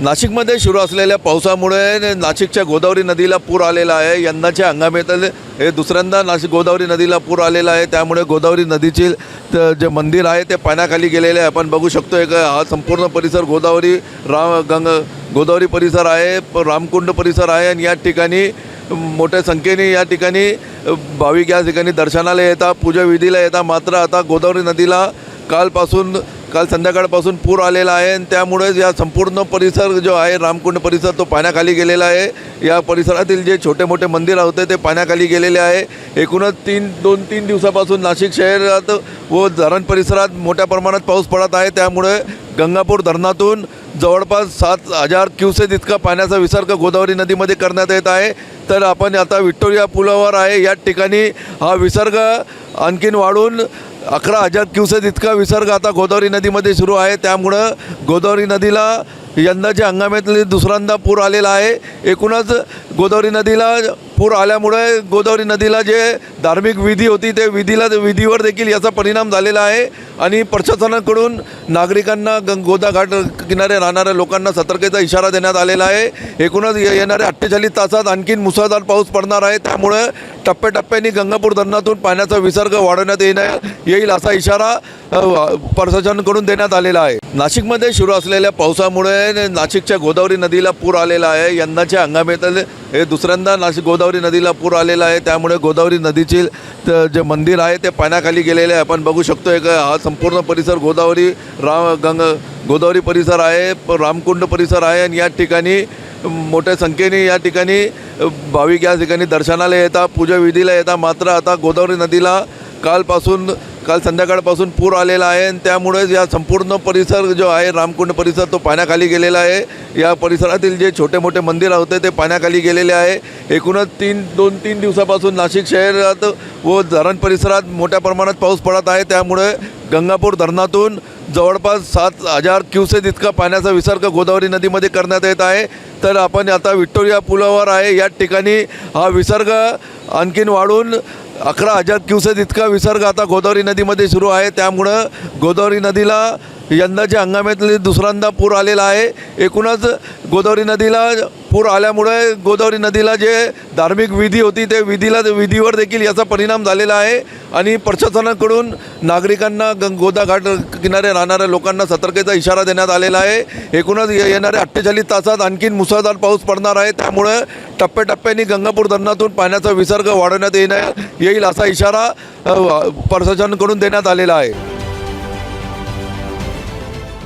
नाशिकमध्ये सुरू असलेल्या पावसामुळे नाशिकच्या गोदावरी नदीला पूर आलेला आहे. यंदाच्या हंगामातील हे दुसऱ्यांदा नाशिक गोदावरी नदीला पूर आलेला आहे. त्यामुळे गोदावरी नदीची जे मंदिर आहे ते पाण्याखाली गेलेले आहे. आपण बघू शकतो एक हा संपूर्ण परिसर गोदावरी राम गंग गोदावरी परिसर आहे रामकुंड परिसर आहे आणि या ठिकाणी मोठ्या संख्येने या ठिकाणी भाविक या ठिकाणी दर्शनाला येतात पूजाविधीला येतात. मात्र आता गोदावरी नदीला कालपासून काल संध्याकाळपासून पूर आलेला आहे आणि त्यामुळे या संपूर्ण परिसर जो आहे रामकुंड परिसर तो पाण्याखाली गेलेला आहे. या परिसरातील जे छोटे मोठे मंदिर होते ते पाण्याखाली गेलेले आहे. एकूणच तीन दोन तीन दिवसापासून नाशिक शहरात व धरण परिसरात मोठ्या प्रमाणात पाऊस पडत आहे. त्यामुळे गंगापूर धरणातून जवळपास सात हजार क्युसेक इतका पाण्याचा विसर्ग गोदावरी नदीमध्ये करण्यात येत आहे. तर आपण आता विक्टोरिया पुलावर आहे. या ठिकाणी हा विसर्ग आणखीन वाढून अकरा हजार क्युसेक इतका विसर्ग आता गोदावरी नदीमध्ये सुरू आहे. त्यामुळं गोदावरी नदीला यंदाच्या हंगामातले दुसऱ्यांदा पूर आलेला आहे. एकूणच गोदावरी नदीला पूर आल्यामुळे गोदावरी नदीला जे धार्मिक विधी होती ते विधीला विधीवर देखील याचा परिणाम झालेला आहे. आणि प्रशासनाकडून नागरिकांना गं गोदा घाट किनारे राहणाऱ्या लोकांना सतर्कतेचा इशारा देण्यात आलेला आहे. एकूणच ये- येणाऱ्या अठ्ठेचाळीस तासात आणखीन मुसळधार पाऊस पडणार आहे. त्यामुळे टप्प्याटप्प्याने गंगापूर धरणातून पाण्याचा विसर्ग वाढवण्यात येणार येईल असा इशारा प्रशासनाकडून देण्यात आलेला आहे. नाशिकमध्ये सुरू असलेल्या पावसामुळे नाशिकच्या गोदावरी नदीला पूर आलेला आहे. यंदाच्या हंगामातील हे दुसऱ्यांदा नाशिक गोदावरी नदीला पूर आलेला आहे. त्यामुळे गोदावरी नदीची जे मंदिर आहे ते पाण्याखाली गेलेले आहे. आपण बघू शकतो एक हा संपूर्ण परिसर गोदावरी राम गंग गोदावरी परिसर आहे रामकुंड परिसर आहे. आणि या ठिकाणी मोठ्या संख्येने या ठिकाणी भाविक या ठिकाणी दर्शनाला येतात पूजा विधीला येतात. मात्र आता गोदावरी नदीला कालपासून काल संध्याकाळपासून पूर आलेला आहे आणि त्यामुळेच या संपूर्ण परिसर जो आहे रामकुंड परिसर तो पाण्याखाली गेलेला आहे. या परिसरातील जे छोटे मोठे मंदिर होते ते पाण्याखाली गेलेले आहे. एकूणच तीन दोन तीन दिवसापासून नाशिक शहरात व धरण परिसरात मोठ्या प्रमाणात पाऊस पडत आहे. त्यामुळे गंगापूर धरणातून जवळपास सात हजार क्युसेक इतका पाण्याचा विसर्ग गोदावरी नदीमध्ये करण्यात येत आहे. तर आपण आता विक्टोरिया पुलावर आहे. या ठिकाणी हा विसर्ग आणखीन वाढून अकरा हजार क्युसेक इतका विसर्ग आता गोदावरी नदीमध्ये सुरू आहे. त्यामुळं गोदावरी नदीला यंदाच्या हंगामातील दुसऱ्यांदा पूर आलेला आहे एकूणच गोदावरी नदीला पूर आल्यामुळे गोदावरी नदीला जे धार्मिक विधी होती ते विधीला विधीवर देखील याचा परिणाम झालेला आहे. आणि प्रशासनाकडून नागरिकांना गं गोदा घाट किनारे राहणाऱ्या लोकांना सतर्कतेचा इशारा देण्यात आलेला आहे. एकूणच येणाऱ्या अठ्ठेचाळीस तासात आणखीन मुसळधार पाऊस पडणार आहे. त्यामुळे टप्प्याटप्प्याने गंगापूर धरणातून पाण्याचा विसर्ग वाढवण्यात येणार येईल असा इशारा प्रशासनाकडून देण्यात आलेला आहे.